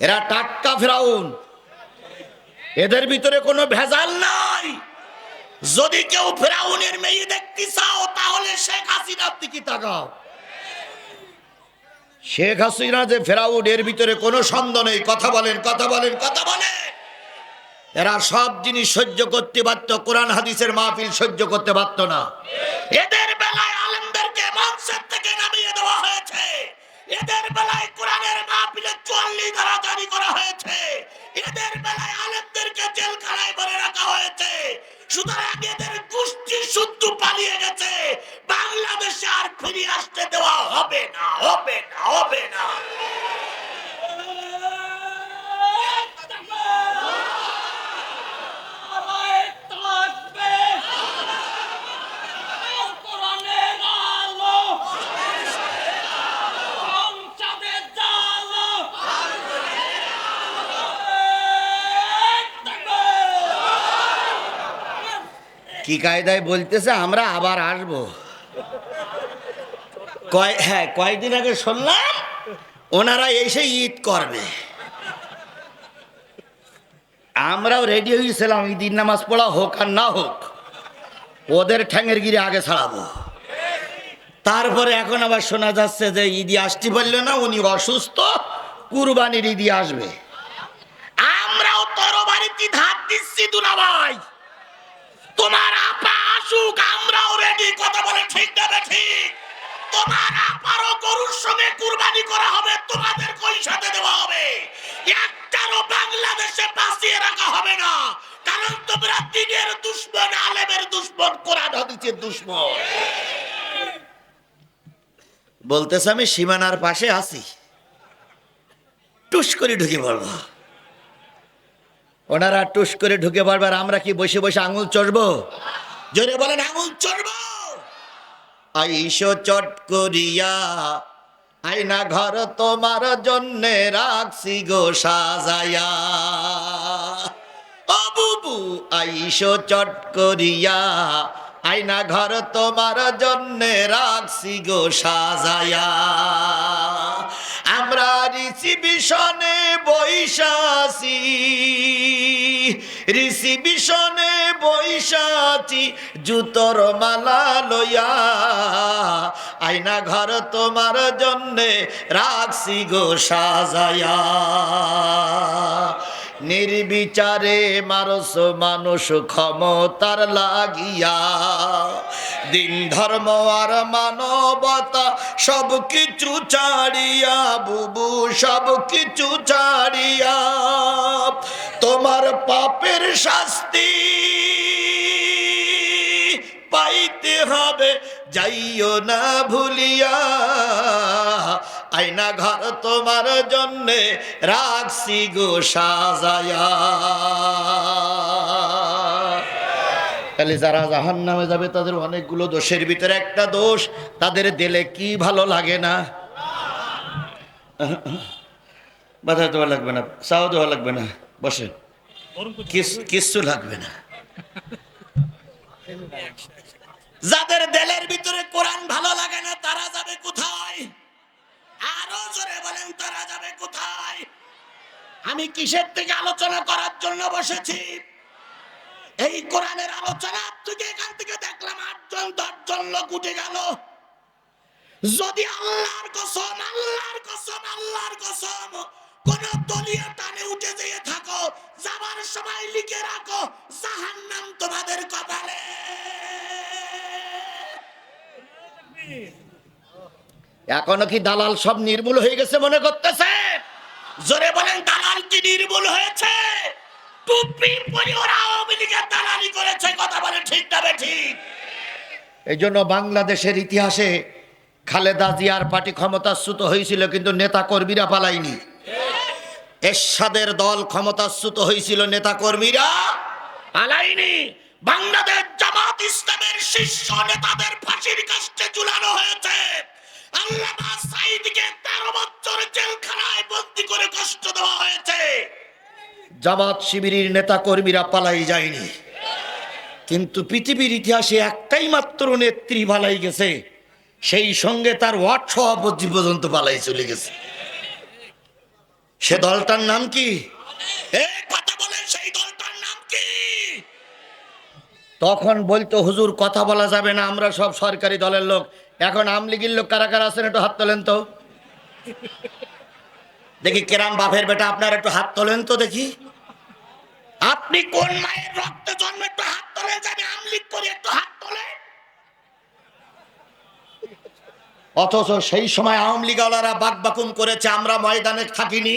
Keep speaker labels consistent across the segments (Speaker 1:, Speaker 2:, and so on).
Speaker 1: এরা টাটকা ফেরাউন। এদের ভিতরে কোনো ভেজাল নাই। যদি কেউ ফেরাউনের মেয়ে দেখতে চাও, তাহলে শেখ হাসিনার দিকে তাকাও? শেখ হাসিনা যে ফেরাউন এর ভিতরে কোনো সন্দেহ নেই। কথা বলেন কথা বলেন কথা বলেন। এরা সব জিনিস সহ্য করতে পারত, কোরআন হাদিসের মাহফিল সহ্য করতে পারত না। এদের কি কায়দায় বলতেছে, আমরা আবার আসব। কয় হ্যাঁ কয়েকদিন আগে শুনলাম, ওনারা এসে ঈদ করবে। আমরাও রেডি হয়েছিলাম ঈদিন নামাজ পড়া হোক আর না হোক, ওদের ঠ্যাঙের গিরে আগে ছাড়াবো। তারপরে এখন আবার শোনা যাচ্ছে যে ঈদি আসতে পারলে না, উনি অসুস্থ, কুরবানির ঈদি আসবে। আমরাও তরবারিতে ধার দিচ্ছি দুলাভাই। তোমার আপা আসুক, আমরাও রেডি কথা বলে ঠিক না ঠিক। তোমার আপারও গরুর সঙ্গে কুরবানি করা হবে, তোমাদের সাথে দেওয়া হবে। একটারও বাংলাদেশে বাঁচিয়ে রাখা হবে না। কারণ তোমরা দিনের দুশ্মন, আলেমের দুশ্মন, কোরআন, হাদিসের দুশ্মন। বলতেছে আমি সীমানার পাশে আছি। টুস করে ঢুকে পড়ব। ওনারা টুস করে ঢুকে পড়বে আর আমরা কি বসে বসে আঙুল চড়বো? জোরে বলেন আঙুল চড়বো! আইসো চট করিয়া আইনা ঘর তোমার জন্যে রাখছি গো সাজায়া। ও বুবু আইসো চট করিয়া আইনা ঘর তোমার জন্যে রাখছি গো সাজায়া। আমরা রিসিবিশনে বৈশাসি রিসিবিশনে বৈশাচি জুতোর মালা লইয়া। আইনা ঘর তোমার জন্যে রাখছি গো সাজায়া। নির্বিচারে মারস মানুষ ক্ষমতার লাগিয়া। দিন ধর্ম আর মানবতা সব কিছু ছাড়িয়া, বুবু, সব কিছু ছাড়িয়া। তোমার পাপের শাস্তি পাইতে হবে, যাইও না ভুলিয়া। আয়না ঘর তোমার জন্যে রাখছি গো সাজায়া। তাহলে যারা জাহান নামে যাবে, তাদের অনেকগুলো দোষের ভিতরে একটা দোষ, তাদের দিলে কি ভালো লাগে না? বাধা দেওয়া লাগবে না, চাও দেওয়া লাগবে না বসে কিচ্ছু লাগবে না। যাদের দেলের ভিতরে কোরআন ভালো লাগে না, তারা যাবে কোথায়? আরও জোরে বলেন, তারা যাবে কোথায়? আমি কিসের থেকে আলোচনা করার জন্য বসেছি? এই কোরআনের আলোচনা থেকে এখান থেকে দেখলাম আটজন, দশজন লোক উঠে গেল। যদি আল্লাহর কসম আল্লাহর কসম আল্লাহর কসম, কোন দলীয় টানে উঠে যেয়ে থাকো, যাবার সময় লিখে রাখো, জাহান্নাম তোমাদের কপালে। এখনও কি দালাল সব নির্মূল হয়ে গেছে মনে করতেছে? জোরে বলেন, দালাল কি নির্মূল হয়েছে? টুপি পরে ওরা আওয়ামী লীগের দালালি করেছে কথা বলে ঠিক না ঠিক। এই জন্য বাংলাদেশের ইতিহাসে খালেদা জিয়ার পার্টি ক্ষমতাচ্যুত হয়েছিল কিন্তু নেতা কর্মীরা পালায়নি। এরশাদের দল ক্ষমতাচ্যুত হয়েছিল নেতা কর্মীরা পালায়নি। বাংলাদেশ জামাত ইসলামের শীর্ষ নেতাদের ফাঁসির কাস্টে ঝুলানো হয়েছে। আল্লামা সাইদকে তেরো বছর জেলখানায় জামাত শিবিরের নেতা কর্মীরা পালাই যায়নি। কিন্তু পৃথিবীর ইতিহাসে একটাই মাত্র নেত্রী পালাই গেছে। সেই সঙ্গে তার ওয়ার্ড সভাপতি পর্যন্ত পালাই চলে গেছে। সে দলটার নাম কি? তখন বলতো, হুজুর, কথা বলা যাবে না, আমরা সব সরকারি দলের লোক। এখন আমলিগির লোক কারা কারা আছেন, একটু হাত তোলেন তো। দেখি, কেরাম বাপের বেটা, আপনার একটু হাত তোলেন তো দেখি। আপনি কোন মায়ের রক্ত জন্মে একটু হাত তোলেন যাবে আমলিগ করে, একটু হাত তোলেন? অথচ সেই সময় আওয়ামী লীগওয়ালারা বাক বাকুম করেছে, আমরা ময়দানে থাকিনি।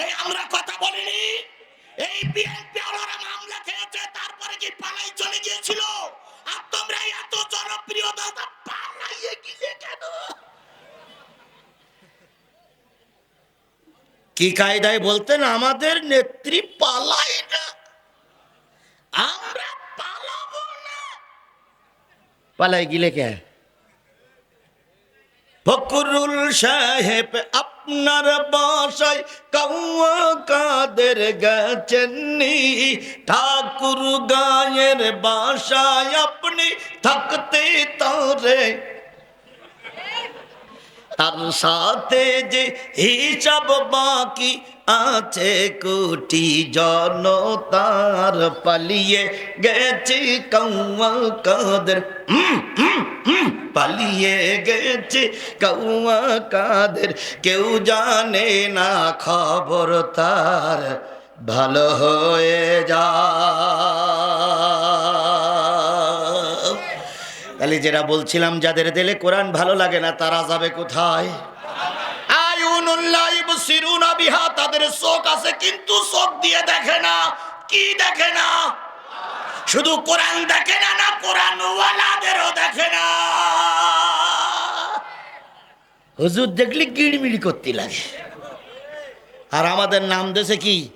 Speaker 1: এই আমরা কথা বলিনি। এই বিএনপি ওয়ালারা মামলা খেয়েছে, তারপরে কি পালাই চলে গিয়েছিল? আর তোমরা এত জনপ্রিয় দাদা পালাইয়ে গিয়ে কেন? কি কায়দায় বলতেন? আমাদের নেত্রী পালাই না আমরা পালাবো না। পালাই গিলে কে? ফকরুল সাহেব আপনার বাসায় কাউয়া কাদের গেছেননি ঠাকুর গায়ের বাসায় আপনি থাকতে তারে তার সাথে যে হিসাব বাকি আছে কোটি জনতার পালিয়ে গেছে কৌয়া কাদের। পালিয়ে গেছে কৌয়া কাদের। কেউ জানে না খবর তার, ভালো হয়ে যা। তাহলে যেটা বলছিলাম যাদের দিলে কোরআন ভালো লাগে না তারা যাবে কোথায়? তাদের চোখ আছে কিন্তু চোখ দিয়ে দেখে না। কি দেখে না? শুধু কোরআন দেখে না না দেখে না। হুজুর দেখলে গিড়মিড়ি করতে লাগে। আর আমাদের নাম দেশে কি?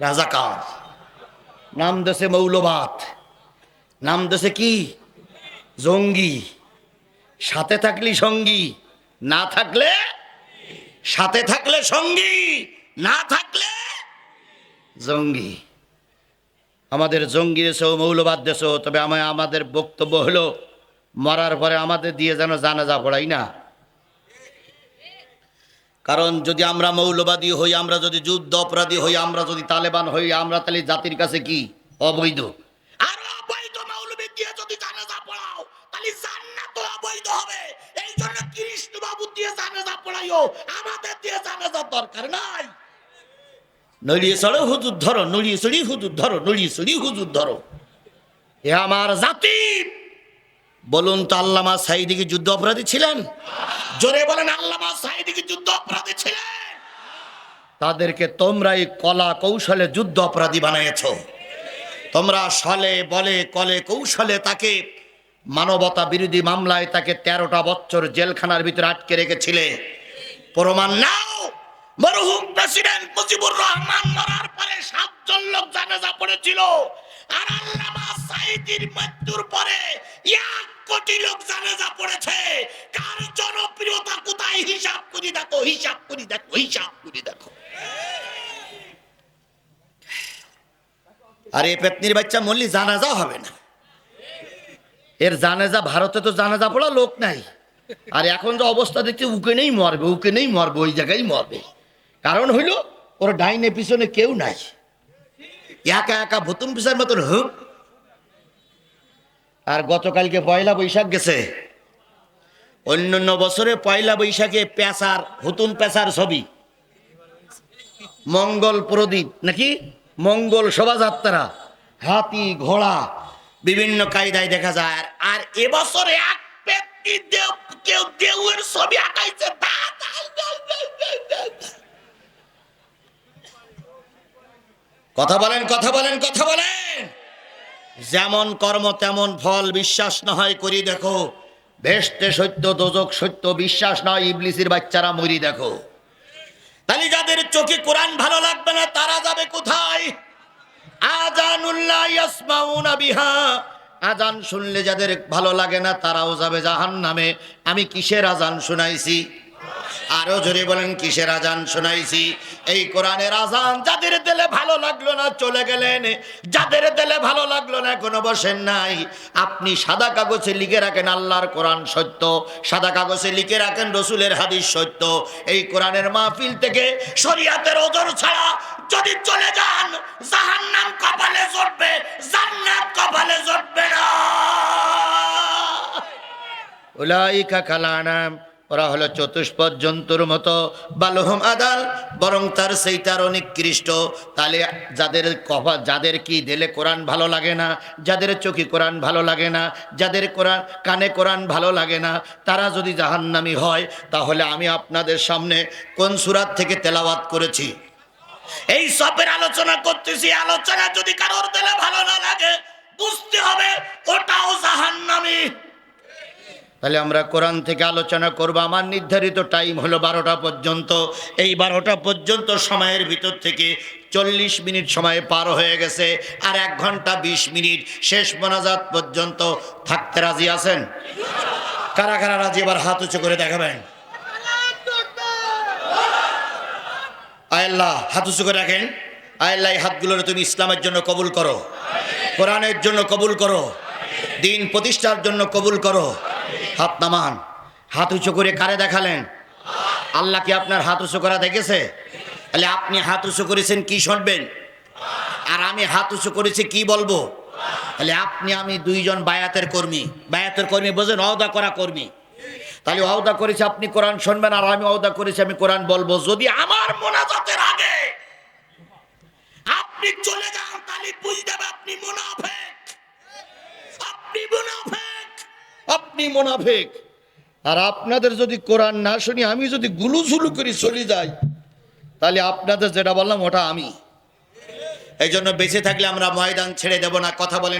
Speaker 1: রাজাকার। নাম দেশে মৌলবাদ। নাম দেশে কি? জঙ্গি। সাথে থাকলি সঙ্গী, না থাকলে? সাথে থাকলে সঙ্গী, না থাকলে? জঙ্গি। আমাদের জঙ্গি দেশেও মৌলবাদ দেশেও তবে আমায় আমাদের বক্তব্য হলো, মরার পরে আমাদের দিয়ে যেন জানাজা পড়াই না। কারণ যদি আমরা মৌলবাদী হই, আমরা যদি যুদ্ধ অপরাধী হই, আমরা যদি তালেবান হই, আমরা তাহলে জাতির কাছে কি? অবৈধ। অবৈধ হবে। এই জন্য কৃষ্ণ বাবু দিয়ে জানাজা পড়াইও। আমাদের দিয়ে জানাজা দরকার নাই। নড়িয়ে চড়ো, হুজুর ধরো, নড়িয়ে চড়ি, হুজুর ধরো, নড়িয়ে চড়ি, হুজুর ধরো। এ আমার জাতি, বলুন তো আল্লামা সাইদি কি যুদ্ধ অপরাধী ছিলেন? জোরে বলেন, আল্লামা সাইদি কি যুদ্ধ অপরাধী ছিলেন? তাদেরকে তোমরা এই কলা কৌশলে যুদ্ধ অপরাধী বানিয়েছ। তোমরা সলে, বলে, কলে, কৌশলে তাকে মানবতা বিরোধী মামলায় তাকে তেরোটা বছর জেলখানার ভিতরে আটকে রেখেছিলে। প্রমাণ নাও, মরহুম প্রেসিডেন্ট মুজিবুর রহমান মরার পরে সাতজন লোক জানাজা পড়েছিল। আর আল্লামা সাইদির মৃত্যুর পরে এক কোটি লোক জানাজা পড়েছে। কার জনপ্রিয়তা কোথায়? হিসাব করি দেখো, হিসাব করি দেখো, হিসাব করি দেখো। আর পেতনির বাচ্চা মল্লি জানাজা হবে না। এর জানাজা, ভারতে তো জানাজা পড়া লোক নাই। আর এখন যে অবস্থা দেখছি উকে নেই মরবে উকে নেই মরবে, ওই জায়গায় মরবে। কারণ হইল, ওর ডাইনে পিছনে কেউ নাই। একা একা ভুতুম পিসার মতন হুক আর গতকালকে পয়লা বৈশাখ গেছে। অন্যান্য বছরে পয়লা বৈশাখে পেশার হুতুন পেশার ছবি। মঙ্গল প্রদীপ, নাকি? মঙ্গল শোভাযাত্রা। হাতি, ঘোড়া বিভিন্ন কায়দায় দেখা যায়। আর- এবছরে এক ব্যক্তি দেও কেউ দেউয়ের ছবি আঁকাইছে। কথা বলেন কথা বলেন কথা বলেন। যেমন কর্ম, তেমন ফল বিশ্বাস না হয় করি দেখো। ভেস্তে সত্য, দোজক সত্য বিশ্বাস নয়। ইবলিসির বাচ্চারা মরি দেখো। তাহলে যাদের চোখে কোরআন ভালো লাগবে না, তারা যাবে কোথায়? আজান শুনলে যাদের ভালো লাগে না, তারাও যাবে জাহান নামে আমি কিসের আজান শুনাইছি? আরও জোরে বলেন, কিসের আজান শোনাইছি? এই কোরআনের আজান যাদের দিলে ভালো লাগল না, চলে গেলেন। যাদের দিলে ভালো লাগল না, এখনও বসেন নাই। আপনি সাদা কাগজে লিখে রাখেন আল্লাহর কোরআন সত্য, সাদা কাগজে লিখে রাখেন রসুলের হাদিস সত্য। এই কোরআনের মাহফিল থেকে শরিয়াতের ওজোর ছাড়া যদি চলে যান, জাহান্নাম কপালে জড়বে জান্নাত কপালে জড়বে না। উলাইকা কালানাম, ওরা হলো চতুষ্পদ জন্তুর মতো। বালহম আদাল, বরং তার সেই তার নিকৃষ্ট তাহলে যাদের কপা যাদের কি দিলে কোরআন ভালো লাগে না, যাদের চোখে কোরআন ভালো লাগে না, যাদের কোরআন, কানে কোরআন ভালো লাগে না, তারা যদি জাহান্নামি হয়, তাহলে আমি আপনাদের সামনে কোন সুরাত থেকে তেলাওয়াত করেছি? এই সবের আলোচনা করতেছি আলোচনা যদি কারোর দিলে ভালো না লাগে, বুঝতে হবে ওটাও জাহান্নামী। তাহলে আমরা কোরআন থেকে আলোচনা করব, আমার নির্ধারিত টাইম হলো বারোটা পর্যন্ত। এই বারোটা পর্যন্ত সময়ের ভিতর থেকে চল্লিশ মিনিট সময় পার হয়ে গেছে, আর এক ঘণ্টা বিশ মিনিট শেষ মোনাজাত পর্যন্ত থাকতে রাজি আছেন? কারা কারা রাজি? এবার হাত উঁচু করে দেখাবেন। আয়াল্লাহ হাত উঁচু করে রাখেন। আয়াল্লাহ এই হাতগুলোরে তুমি ইসলামের জন্য কবুল করো। কোরআনের জন্য কবুল করো। দিন প্রতিষ্ঠার জন্য কবুল করো। হাত নামান। হাত উঁচু করে কারে দেখালেন? আল্লাহ কি আপনার হাত উঁচু করা দেখেছে? তাহলে আপনি হাত উঁচু করেছেন কি শুনবেন? আর আমি হাত উঁচু করেছি কি বলব? তাহলে আপনি, আমি দুইজন বায়াতের কর্মী। বায়াতের কর্মী বোঝেন অহদা করা কর্মী। তাহলে অহদা করেছি, আপনি কোরআন শুনবেন, আর আমি অহদা করেছি, আমি কোরআন বলব। যদি আমার মোনাজাতের আগে আপনি চলে যান, তাহলে বুঝতে হবে আপনি মুনাফেক। আপনি মুনাফেক। আপনি মুনাফেক। আর আপনাদের যদি কোরআন না শুনি, আমি যদি গুলু গুলুঝুলু করে চলে যাই, তাহলে আপনাদের যেটা বললাম, ওটা আমি। এই জন্য বেঁচে থাকলে আমরা ময়দান ছেড়ে দেব না, কথা বলেন